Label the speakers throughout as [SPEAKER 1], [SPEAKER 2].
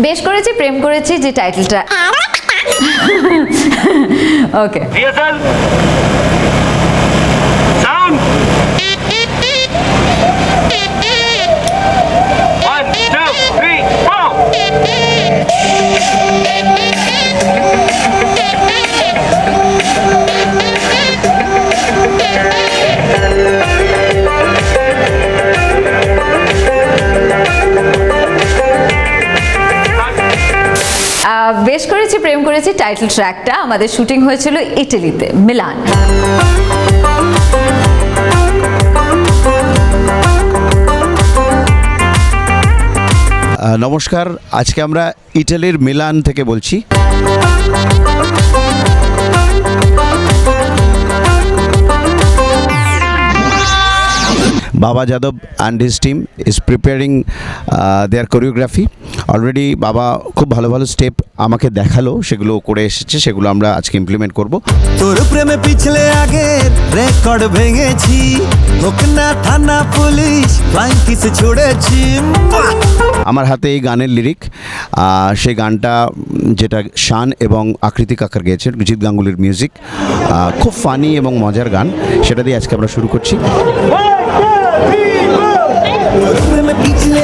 [SPEAKER 1] বেশ করেছি প্রেম করেছি যে টাইটেলটা। ওকে বেশ করেছি, প্রেম করেছি। টাইটেল ট্র্যাকটা আমাদের শুটিং হয়েছিল ইটালিতে মিলান
[SPEAKER 2] নমস্কার, আজকে আমরা ইটালির মিলান থেকে বলছি। Baba Yadav and his team is preparing their choreography already Baba খুব ভালো ভালো স্টেপ আমাকে দেখাল সেগুলো করে এসেছে সেগুলো আমরা আজকে ইমপ্লিমেন্ট করব।
[SPEAKER 3] তোর প্রেমে পিছলে আগের রেকর্ড ভেঙেছি হোক না থানা পুলিশ ফ্লাইং কিস ছুড়েছি।
[SPEAKER 2] আমার হাতে এই গানের লিরিক সেই গানটা যেটা শান এবং আকৃতি কাকার গেয়েছেন জিৎ গাঙ্গুলির মিউজিক খুব ফানি এবং মজার গান সেটা দিয়ে আজকে আমরা শুরু করছি।
[SPEAKER 3] তোর প্রেমে পিছলে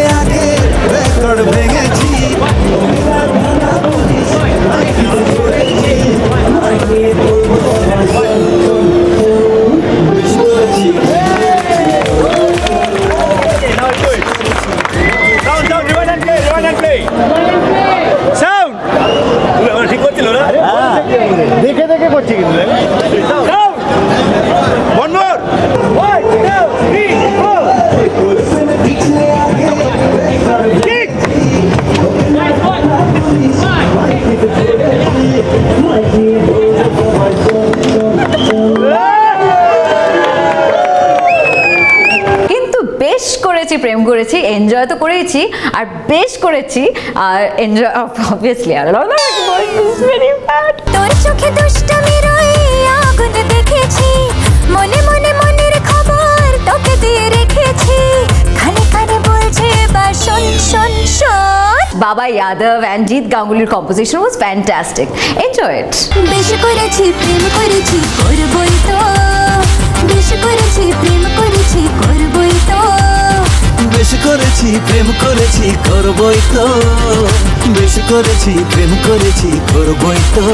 [SPEAKER 4] করেছি
[SPEAKER 1] প্রেম করেছি এনজয় তো করেছি আর বেশ করেছি আর এনজয় অবভিয়াসলি আর
[SPEAKER 5] তোর চোখে দুষ্টমির ওই আগুন দেখেছি মনে মনে মনের খবর তোকে দিয়ে রেখেছি। কানে কানে বলছে শোন শোন শোন।
[SPEAKER 1] Baba Yadav and Jeet গাঙ্গুলির composition was fantastic enjoy it
[SPEAKER 5] বেশ করেছি প্রেম করেছি করবই তো। বেশ করেছি প্রেম
[SPEAKER 3] করেছি প্রেম করেছি করবই তো। বেশি করেছি প্রেম করেছি করবই তো।